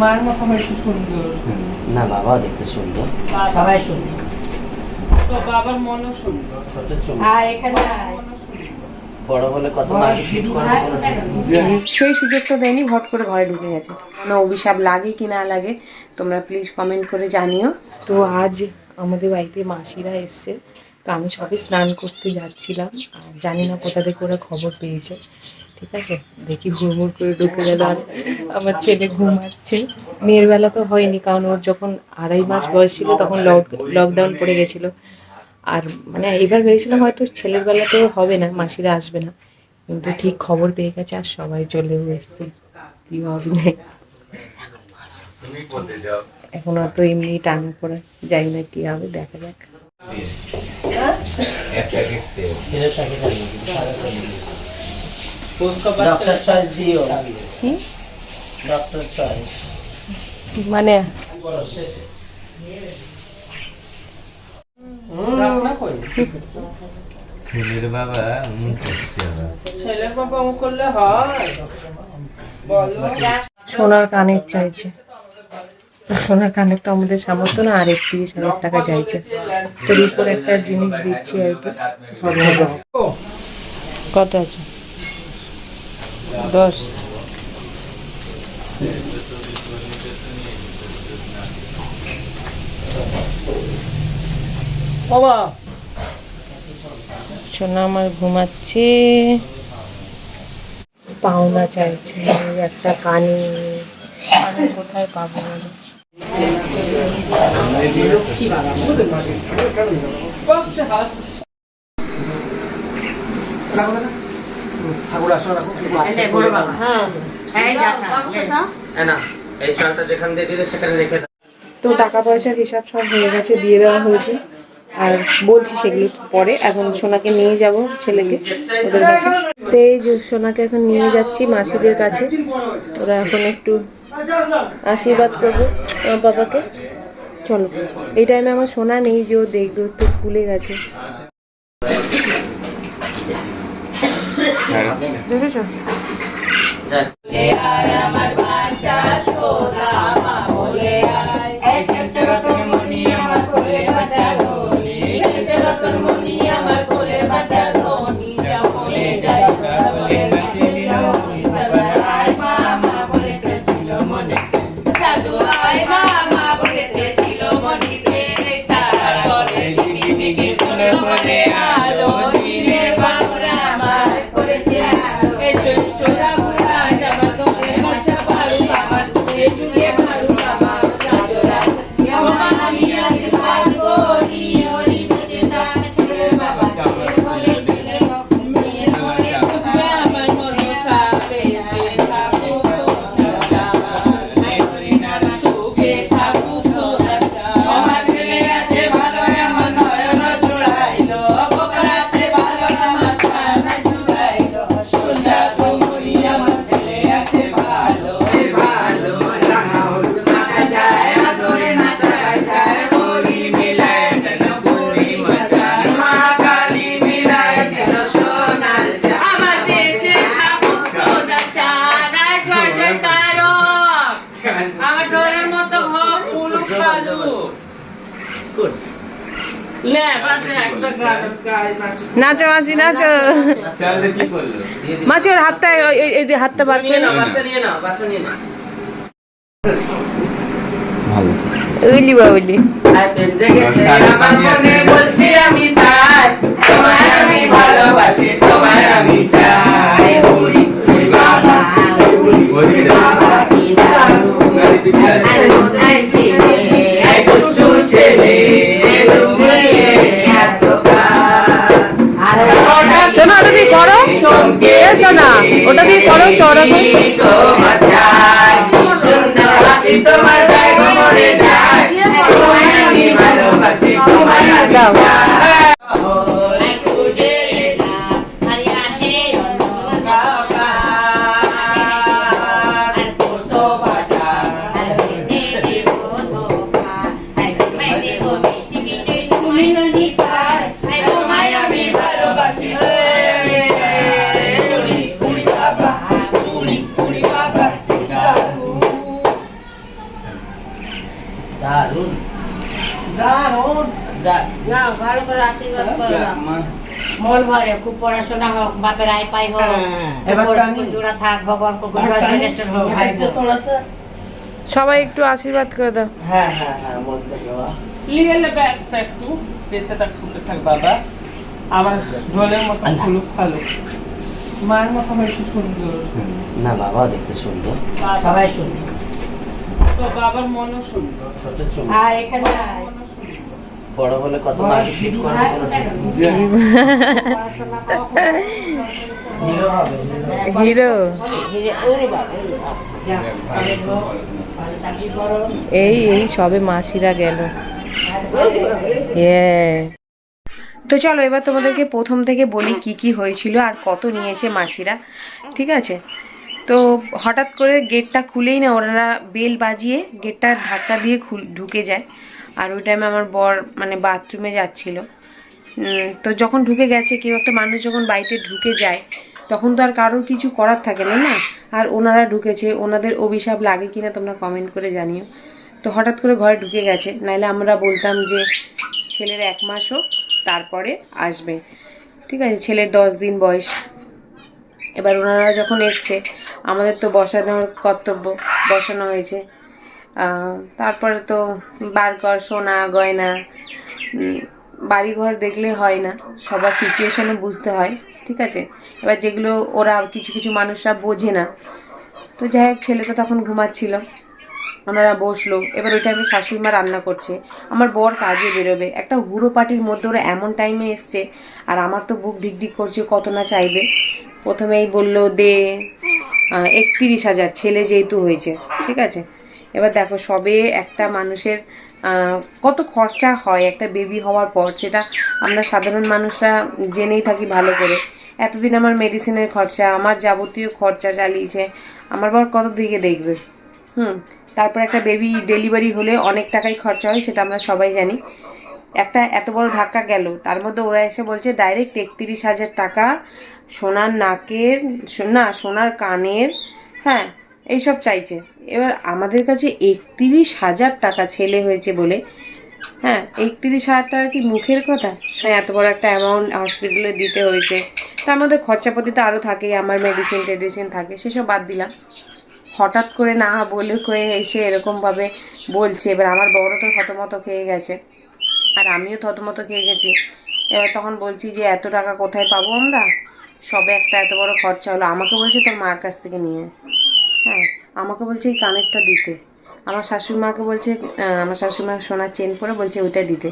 মায়ের মতো হয়েছে সুন্দর। না বাবাও দেখতে সুন্দর। সবাই শুনি তো বাবার মনও সুন্দর। ছোট চুল। আর এখানে। সেই সুযোগটা দেয়নি ভট করে ঘরে ঢুকে গেছে। না অভিশাপ লাগে কি না লাগে তোমরা প্লিজ কমেন্ট করে জানিও। তো আজ আমাদের বাড়িতে মাসিরা এসছে তো আমি সবে স্নান করতে যাচ্ছিলাম। জানি না কোথা থেকে ওরা খবর পেয়েছে। ঠিক আছে? দেখি হুড়মুড় করে ঢুকে গেল আর আমার ছেলে ঘুমাচ্ছে। মেয়ের বেলা তো হয়নি কারণ ওর যখন আড়াই মাস বয়স ছিল তখন লকডাউন পড়ে গেছিল। আর মানে এবার ভেবেছিলাম হয়তো ছেলের বেলাতেও হবে না মাসিরা আসবে না। কিন্তু ঠিক খবর পেয়ে গেছে আর সবাই চলেও এসছে। কি হবে না এখন তো এমনি টানা পড়ে যাই না কি হবে দেখা যাক। ডক্টর চয়েস দিও। কি ডক্টর চয়েস মানে? ছেলের বাবা। ছেলের বাবা ও করলে হয়। সোনার কানের চাইছে। সোনার কানের তো আমাদের সামর্থ্য না আর একত্রিশ হাজার টাকা চাইছে। তো উপর একটা জিনিস দিচ্ছি আর কি। কত আছে? দশ বাবা। সোনা আমার ঘুমাচ্ছে। পাওনা চাইছে একটা কানে। আমি কোথায় পাবো বলো? হ্যাঁ না এই চালটা যেখান দিয়ে দিলে সেখানে রেখে তো টাকা পয়সার হিসাব সব হয়ে গেছে দিয়ে দেওয়া হয়েছে। আর বলছি সেগুলো পরে এখন সোনাকে নিয়ে যাব ছেলেকে ওদের কাছে। তো এই সোনাকে এখন নিয়ে যাচ্ছি মাসিদের কাছে। ওরা এখন একটু আশীর্বাদ করব আমার বাবাকে। চলো এই টাইমে আমার সোনা নেই যে ও দেখবে তো স্কুলে গেছে। দেখেছ? নাচো মাসি নাচো। মাসি ওর হাতটা এই যে হাতটা বার করে জেগেছে আমার মনে বলছি আমি তাই। তোমায় আমি ভালোবাসি তোমায় আমি চাই। বাবা বাবা করো এ শোনা ওটা দিয়ে করো চড়া। তোমার চাই দারুণ। দারুণ। না ভালো করে আশীর্বাদ হ্যাঁ, মন ভরে খুব পড়াশোনা হোক বাপের আয় পাই হোক হ্যাঁ, হ্যাঁ, জোড়া থাক ভগবান হোক সবাই একটু আশীর্বাদ করে দাও। হ্যাঁ হ্যাঁ হ্যাঁ লিয়ে একটু থাক বাবা। মতো ফুলুক মার মতো হয়েছে সুন্দর। না বাবা দেখতে সুন্দর। সবাই সুন্দর। বাবার মনও সুন্দর এখানে বড় কত করবে হিরো এই এই সবে মাসিরা গেল. তো চলো এবার তোমাদেরকে প্রথম থেকে বলি কি কি হয়েছিল আর কত নিয়েছে মাসিরা ঠিক আছে তো হঠাৎ করে গেটটা খুলেই না ওনারা বেল বাজিয়ে গেটটা ধাক্কা দিয়ে ঢুকে যায়। আর ওই টাইমে আমার বর মানে বাথরুমে যাচ্ছিল। তো যখন ঢুকে গেছে, কেউ একটা মানুষ যখন বাড়িতে ঢুকে যায়, তখন তো আর কারোর কিছু করার থাকে না না? আর ওনারা ঢুকেছে, ওনাদের অভিশাপ লাগে কিনা তোমরা কমেন্ট করে জানিও। তো হঠাৎ করে ঘরে ঢুকে গেছে নাহলে আমরা বলতাম যে ছেলের এক মাস হোক, তারপরে আসবে। ঠিক আছে, ছেলের দশ দিন বয়স। এবার ওনারা যখন এসছে, আমাদের তো বসানোর কর্তব্য, বসানো হয়েছে। তারপরে তো বার কর, সোনা, গয়না বাড়িঘর দেখলে হয় না, সবার সিচুয়েশনও বুঝতে হয়, ঠিক আছে? এবার যেগুলো ওরা কিছু কিছু মানুষরা বোঝে না। তো যাই হোক, ছেলে তো তখন ঘুমাচ্ছিল, ওনারা বসল, এবার ওই টাইমে শাশুড়ি মা রান্না করছে। আমার বর কাজে বেরোবে, একটা হুড়ো পার্টির মধ্যে ওরা এমন টাইমে এসছে, আর আমার তো বুক ঢিকঢিক করছে, কত না চাইবে। প্রথমেই বলল দে একত্রিশ হাজার, ছেলে যেহেতু হয়েছে, ঠিক আছে? এবার দেখো, সবে একটা মানুষের কত খরচা হয় একটা বেবি হওয়ার পর, সেটা আমরা সাধারণ মানুষরা জেনেই থাকি ভালো করে। এতদিন আমার মেডিসিনের খরচা, আমার যাবতীয় খরচা চালিয়েছে, আমার বর কত দিকে দেখবে? হুম, তারপর একটা বেবি ডেলিভারি হলে অনেক টাকাই খরচা হয়, সেটা আমরা সবাই জানি। একটা এত বড় ধাক্কা গেল, তার মধ্যে ওরা এসে বলছে ডাইরেক্ট একত্রিশ হাজার টাকা সোনার নাকের না সোনার কানের হ্যাঁ এইসব চাইছে। এবার আমাদের কাছে একত্রিশ হাজার টাকা ছেলে হয়েছে বলে হ্যাঁ একত্রিশ হাজার টাকা কি মুখের কথা? হ্যাঁ, এত বড় একটা অ্যামাউন্ট হসপিটালে দিতে হয়েছে। তার মধ্যে খরচাপাতি তো আরও থাকে আমার মেডিসিন টেডিসিন থাকে সেসব বাদ দিলাম। হঠাৎ করে না বলে কয়ে এসে এরকমভাবে বলছে। এবার আমার বড় তো থতমত খেয়ে গেছে আর আমিও থতমত খেয়ে গেছি। এবার তখন বলছি যে এত টাকা কোথায় পাবো আমরা? সবে একটা এত বড় খরচা হলো। আমাকে বলছে তোর মার কাছ থেকে নিয়ে হ্যাঁ আমাকে বলছে এই কানেরটা দিতে। আমার শাশুড়ি মাকে বলছে আমার শাশুড়ি মা সোনার চেন পরে বলছে ওইটা দিতে।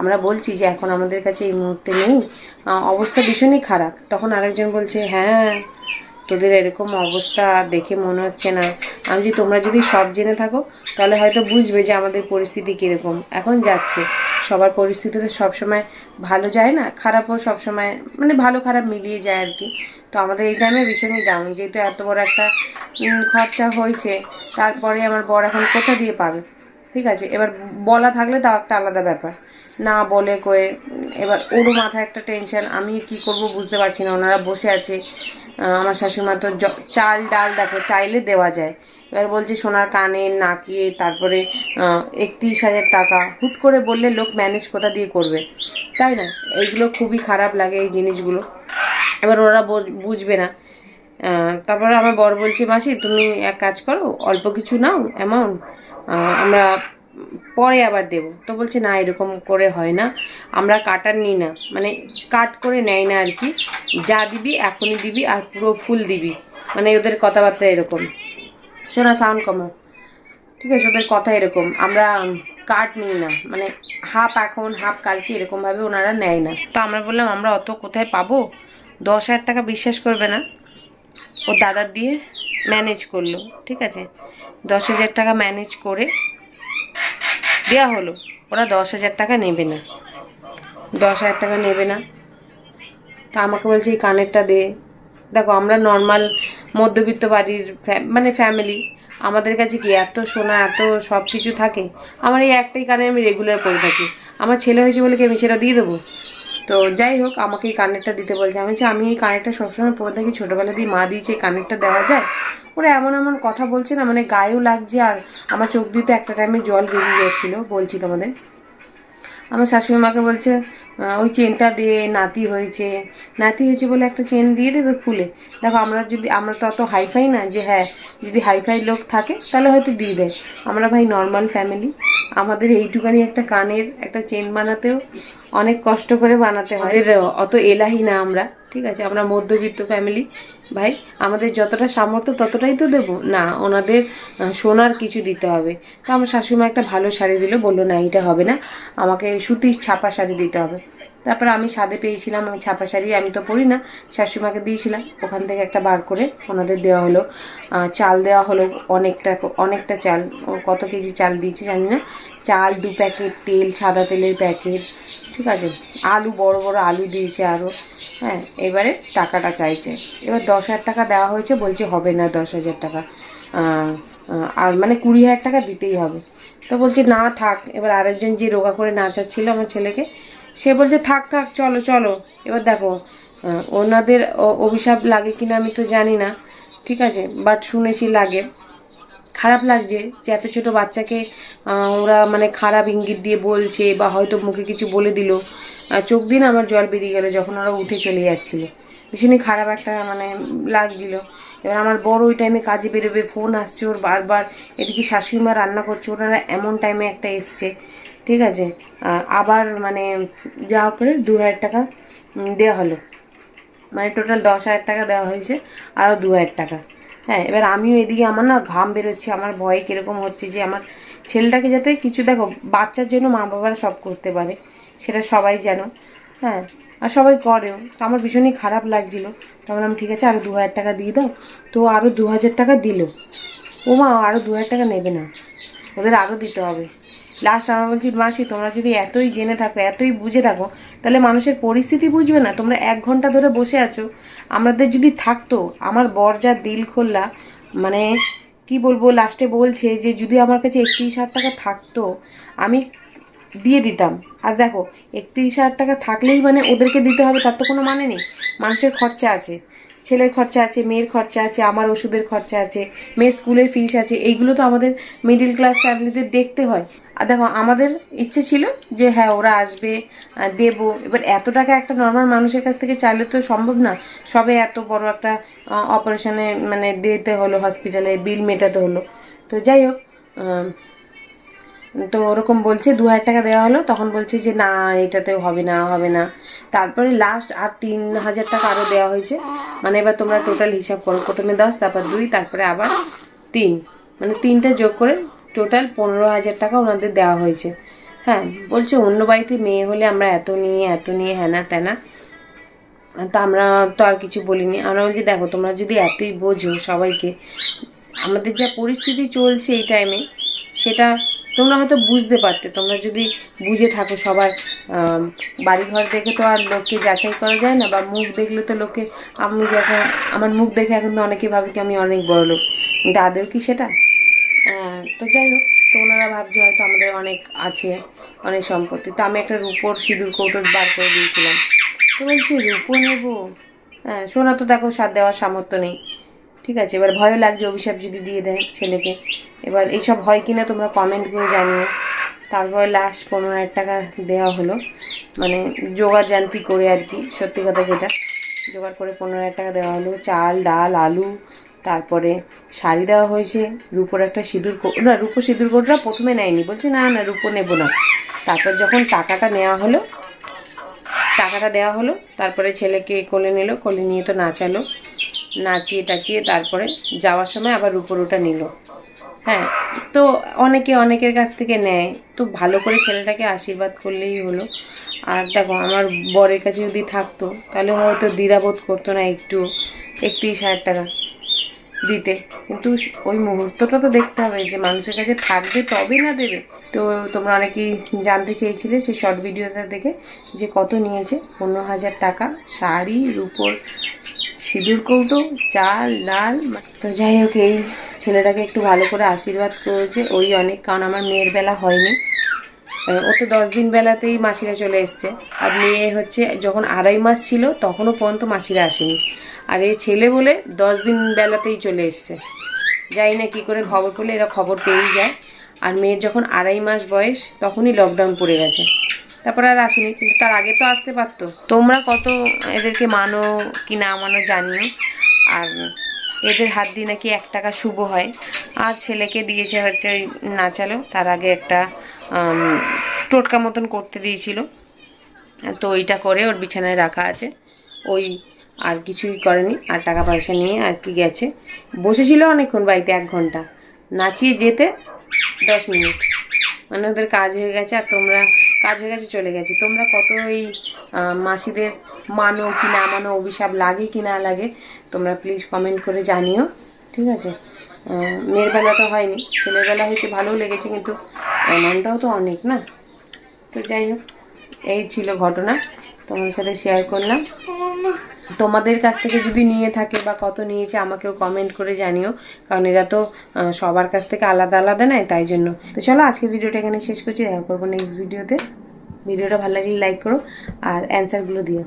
আমরা বলছি যে এখন আমাদের কাছে এই মুহূর্তে নেই। অবস্থা ভীষণই খারাপ। তখন আরেকজন বলছে হ্যাঁ তোদের এরকম অবস্থা দেখে মনে হচ্ছে না। আমি যদি তোমরা যদি সব জেনে থাকো, তাহলে হয়তো বুঝবে যে আমাদের পরিস্থিতি কীরকম। এখন যাচ্ছে। সবার পরিস্থিতি তো সবসময় ভালো যায় না, খারাপও সবসময় মানে ভালো খারাপ মিলিয়ে যায় আর কি। তো আমাদের এই টাইমে ভীষণই ডাউন যেহেতু এত বড় একটা খরচা হয়েছে, তারপরে আমার বর এখন কোথা দিয়ে পাবে? ঠিক আছে, এবার বলা থাকলে তাও একটা আলাদা ব্যাপার। না বলে কয়ে, এবার ওরও মাথায় একটা টেনশন আমি কি করব বুঝতে পারছি না, ওনারা বসে আছে আমার শাশুড়িমা তো চাল ডাল দেখো, চাইলে দেওয়া যায়। এবার বলছে সোনার কানে, নাকে, তারপরে একত্রিশ হাজার টাকা। হুট করে বললে লোক ম্যানেজ কোথা দিয়ে করবে? তাই না? এইগুলো খুবই খারাপ লাগে এই জিনিসগুলো। এবার ওরা বোঝ- বুঝবে না। তারপরে আমার বর বলছে, মাসি, তুমি এক কাজ করো, অল্প কিছু নাও অ্যামাউন্ট আমরা পরে আবার দেবো। তো বলছে, না, এরকম করে হয় না। আমরা কাটার নিই না। মানে কাট করে নেয় না আর কি। যা দিবি, এখনই দিবি, আর পুরো ফুল দিবি। মানে ওদের কথাবার্তা এরকম। শোনা সাউন্ড কমো। ঠিক আছে, ওদের কথা এরকম। আমরা কাট নিই না। মানে হাফ এখন হাফ কালকে এরকমভাবে ওনারা নেয় না। তো আমরা বললাম, আমরা অত কোথায় পাবো? দশ হাজার টাকা বিশ্বাস করবে না। ও দাদার দিয়ে ম্যানেজ করল, ঠিক আছে? দশ হাজার টাকা ম্যানেজ করে দেওয়া হলো। ওরা দশ হাজার টাকা নেবে না। দশ হাজার টাকা নেবে না। তা আমাকে বলছে, এই কানেরটা দে। দেখো আমরা নর্মাল মধ্যবিত্ত বাড়ির মানে ফ্যামিলি আমাদের কাছে কি এত সোনা এত সব কিছু থাকে? আমার এই একটাই কানে আমি রেগুলার করে থাকি। আমার ছেলে হয়েছে বলে কি আমি সেটা দিয়ে দেবো? তো যাই হোক আমাকে এই কানেরটা দিতে বলছে। আমি বলছি, আমি এই কানেরটা সবসময় পরে থাকি। ছোটোবেলা দিয়ে মা দিয়েছে এই কানেরটা দেওয়া যায়? ওরা এমন এমন কথা বলছে না মানে গায়েও লাগছে আর আমার চোখ দিতে একটা টাইমে জল বেরিয়ে যাচ্ছিল বলছি তোমাদের। আমার শাশুড়ি মাকে বলছে ওই চেনটা দিয়ে নাতি হয়েছে। নাতি হয়েছে বলে একটা চেন দিয়ে দেবে ফুলে। দেখো, আমরা যদি, আমরা তো অত হাইফাই না যে হ্যাঁ যদি হাইফাই লোক থাকে, তাহলে হয়তো দিয়ে দেয়। আমরা ভাই নর্মাল ফ্যামিলি আমাদের এইটুকানি একটা কানের একটা চেন বানাতেও অনেক কষ্ট করে বানাতে হয়। অত এলাহি না আমরা, ঠিক আছে? আমরা মধ্যবিত্ত ফ্যামিলি ভাই, আমাদের যতটা সামর্থ্য ততটাই তো দেবো। না, ওনাদের সোনার কিছু দিতে হবে। তো আমার শাশুড়িমা একটা ভালো শাড়ি দিল, বলল, না, এটা হবে না। আমাকে সুতির ছাপা শাড়ি দিতে হবে। তারপরে আমি সাদে পেয়েছিলাম আমি ছাপা শাড়ি, আমি তো পরি না, শাশুড়িমাকে দিয়েছিলাম। ওখান থেকে একটা বার করে ওনাদের দেওয়া হলো। চাল দেওয়া হলো অনেকটা অনেকটা চাল। কত কেজি চাল দিয়েছে জানি না। চাল দু প্যাকেট, তেল, সাদা তেলের প্যাকেট, ঠিক আছে? আলু, বড় বড় আলু দিয়েছে আরও। হ্যাঁ এবারে টাকাটা চাইছে। এবার দশ হাজার টাকা দেওয়া হয়েছে, বলছে হবে না দশ হাজার টাকা। আর মানে কুড়ি হাজার টাকা দিতেই হবে। তো বলছে, না থাক। এবার আরেকজন যে রোগা করে নাচাচ্ছিল আমার ছেলেকে সে বলছে, থাক থাক, চলো চলো। এবার দেখো ওনাদের অভিশাপ লাগে কিনা আমি তো জানি না, ঠিক আছে? বাট শুনেছি লাগে। খারাপ লাগছে যে এত ছোট বাচ্চাকে ওরা মানে খারাপ ইঙ্গিত দিয়ে বলছে বা হয়তো মুখে কিছু বলে দিল। চোখ দিয়ে না আমার জল বেরিয়ে গেল যখন ওরা উঠে চলে যাচ্ছিল। ভীষণই খারাপ একটা মানে লাগছিল। এবার আমার বড় ওই টাইমে কাজে বেরোবে, ফোন আসছে ওর বারবার। এদিকে শাশুড়ি মা রান্না করছে, ওনারা এমন টাইমে একটা এসছে। ঠিক আছে? আবার মানে যা করে দু হাজার টাকা দেওয়া হলো। মানে টোটাল দশ হাজার টাকা দেওয়া হয়েছে আরও দু হাজার টাকা। হ্যাঁ এবার আমিও এদিকে আমার না ঘাম বেরোচ্ছে, আমার ভয় কীরকম হচ্ছে যে আমার ছেলেটাকে যাতে কিছু দেখো, বাচ্চার জন্য মা বাবারা সব করতে পারে, সেটা সবাই জানো। হ্যাঁ আর সবাই করেও। তো আমার ভীষণই খারাপ লাগছিল। তো আমি বললাম, ঠিক আছে আরও দু হাজার টাকা দিয়ে দাও। তো আরও দু হাজার টাকা দিল। ও মা আরও দু হাজার টাকা নেবে না। ওদের আরও দিতে হবে। লাস্ট আমরা বলছি মাসি তোমরা যদি এতই জেনে থাকো, এতই বুঝে থাকো, তাহলে মানুষের পরিস্থিতি বুঝবে না। তোমরা এক ঘণ্টা ধরে বসে আছো। আমাদের যদি থাকতো, আমার বর যা দিল খোল্লা মানে কি বলব লাস্টে বলছে যে, যদি আমার কাছে একত্রিশ হাজার টাকা থাকতো, আমি দিয়ে দিতাম। আর দেখো, একত্রিশ হাজার টাকা থাকলেই মানে ওদেরকে দিতে হবে, তার তো কোনো মানে নেই। মানুষের খরচা আছে। ছেলের খরচা আছে, মেয়ের খরচা আছে, আমার ওষুধের খরচা আছে, মেয়ের স্কুলের ফিস আছে, এইগুলো তো আমাদের মিডিল ক্লাস ফ্যামিলিদের দেখতে হয়। আর দেখো, আমাদের ইচ্ছে ছিল যে হ্যাঁ ওরা আসবে দেবো। এবার এত টাকা একটা নর্মাল মানুষের কাছ থেকে চাইলে তো সম্ভব না। সবে এত বড় একটা অপারেশনে মানে দিতে হলো হসপিটালে বিল মেটাতে হলো। তো যাই হোক তো ওরকম বলছে, দু হাজার টাকা দেওয়া হলো, তখন বলছে যে না, এটাতেও হবে না হবে না। তারপরে লাস্ট আর তিন হাজার টাকা আরও দেওয়া হয়েছে। মানে এবার তোমরা টোটাল হিসাব করো। প্রথমে দশ, তারপর দুই, তারপরে আবার তিন। মানে তিনটা যোগ করে টোটাল পনেরো হাজার টাকা ওনাদের দেওয়া হয়েছে। হ্যাঁ বলছে অন্য বাড়িতে মেয়ে হলে আমরা এত নিয়ে এত নিয়ে, হ্যানা ত্যানা। তা আমরা তো আর কিছু বলিনি। আমরা বলছি, দেখো, তোমরা যদি এতই বোঝো সবাইকে, আমাদের যা পরিস্থিতি চলছে এই টাইমে সেটা তোমরা হয়তো বুঝতে পারতে, তোমরা যদি বুঝে থাকো সবার বাড়িঘর দেখে তো আর লোককে যাচাই করা যায় না, বা মুখ দেখলে তো লোকে, আমি যখন, আমার মুখ দেখে এখন তো অনেকে ভাবে কি আমি অনেক বড় লোক। কিন্তু আদৌ কি সেটা? তো যাই হোক, তো ওনারা ভাবছে হয়তো আমাদের অনেক আছে, অনেক সম্পত্তি। তো আমি একটা রূপোর সিঁদুর কৌটোর বার করে দিয়েছিলাম। তো বলছি, রূপো নেব? হ্যাঁ সোনা তো দেখো, সাথ দেওয়ার সামর্থ্য নেই। ঠিক আছে, এবার ভয়ও লাগছে অভিশাপ যদি দিয়ে দেয় ছেলেকে। এবার এইসব হয় কিনা তোমরা কমেন্ট করে জানিও। তারপরে লাস্ট পনেরো হাজার টাকা দেওয়া হলো। মানে জোগাড় জান্তি করে আর কি, সত্যি কথা যেটা। জোগাড় করে পনেরো হাজার টাকা দেওয়া হলো। চাল, ডাল, আলু, তারপরে শাড়ি দেওয়া হয়েছে। রূপোর একটা সিঁদুর কো- না, রূপো সিঁদুর কোটটা প্রথমে নেয়নি। বলছে, না না, রূপো নেব না। তারপর যখন টাকাটা নেওয়া হলো, টাকাটা দেওয়া হলো, তারপরে ছেলেকে কোলে নিল। কোলে নিয়ে তো নাচালো। নাচিয়ে টাচিয়ে তারপরে যাওয়ার সময় আবার উপর ওটা নিল। হ্যাঁ তো অনেকে অনেকের কাছ থেকে নেয়। তো ভালো করে ছেলেটাকে আশীর্বাদ করলেই হলো। আর দেখো, আমার বরের কাছে যদি থাকতো, তাহলে হয়তো দ্বিধাবোধ করতো না একটু, একত্রিশ হাজার টাকা দিতে। কিন্তু ওই মুহূর্তটা তো দেখতে হবে যে মানুষের কাছে থাকবে তবে না দেবে। তো তোমরা অনেকেই জানতে চেয়েছিলে সেই শর্ট ভিডিওটা দেখে যে কত নিয়েছে? পনেরো হাজার টাকা শাড়ি, রুপোর সিঁদুর, কৌটো, চাল, ডাল। তো যাই হোক, এই ছেলেটাকে একটু ভালো করে আশীর্বাদ করেছে ওই অনেক, কারণ আমার মেয়ের বেলা হয়নি। ও তো দশ দিন বেলাতেই মাসিরা চলে এসছে। আর মেয়ে হচ্ছে, যখন আড়াই মাস ছিল, তখনও পর্যন্ত মাসিরা আসেনি। আর এই ছেলে বলে দশ দিন বেলাতেই চলে এসছে। যাই না কি করে খবর পেলে এরা খবর পেয়েই যায়। আর মেয়ের যখন আড়াই মাস বয়স, তখনই লকডাউন পড়ে গেছে। তারপর আর আসেনি, কিন্তু তার আগে তো আসতে পারতো। তোমরা কত এদেরকে মানো কি না মানো জানিও আর এদের হাত দিয়ে নাকি এক টাকা শুভ হয়। আর ছেলেকে দিয়েছে হচ্ছে ওই নাচালো, তার আগে একটা টোটকা মতন করতে দিয়েছিল। তো ওইটা করে ওর বিছানায় রাখা আছে। ওই আর কিছুই করেনি, আর টাকা পয়সা নিয়ে আর কি গেছে। বসেছিল অনেকক্ষণ বাড়িতে এক ঘণ্টা। নাচিয়ে যেতে দশ মিনিট। মানে ওদের কাজ হয়ে গেছে, আর তোমরা কাজ হয়ে গেছে, চলে গেছে। তোমরা কত ওই মাসিদের মানো কি না মানো, অভিশাপ লাগে কি না লাগে, তোমরা প্লিজ কমেন্ট করে জানিও, ঠিক আছে? মেয়ের বেলা তো হয়নি, ছেলের বেলা হয়েছে, ভালোও লেগেছে, কিন্তু অ্যামাউন্টটাও তো অনেক না? তো যাই হোক, এই ছিল ঘটনা, তোমাদের সাথে শেয়ার করলাম। তোমাদের কাছ থেকে যদি নিয়ে থাকে বা কত নিয়েছে আমাকেও কমেন্ট করে জানিও। কারণ এরা তো সবার কাছ থেকে আলাদা আলাদা নেয়, তাই জন্য। তো চলো আজকে ভিডিওটা এখানে শেষ করছি, দেখা করব নেক্সট ভিডিওতে ভিডিওটা ভালো লাগলে লাইক করো আর অ্যান্সারগুলো দিও।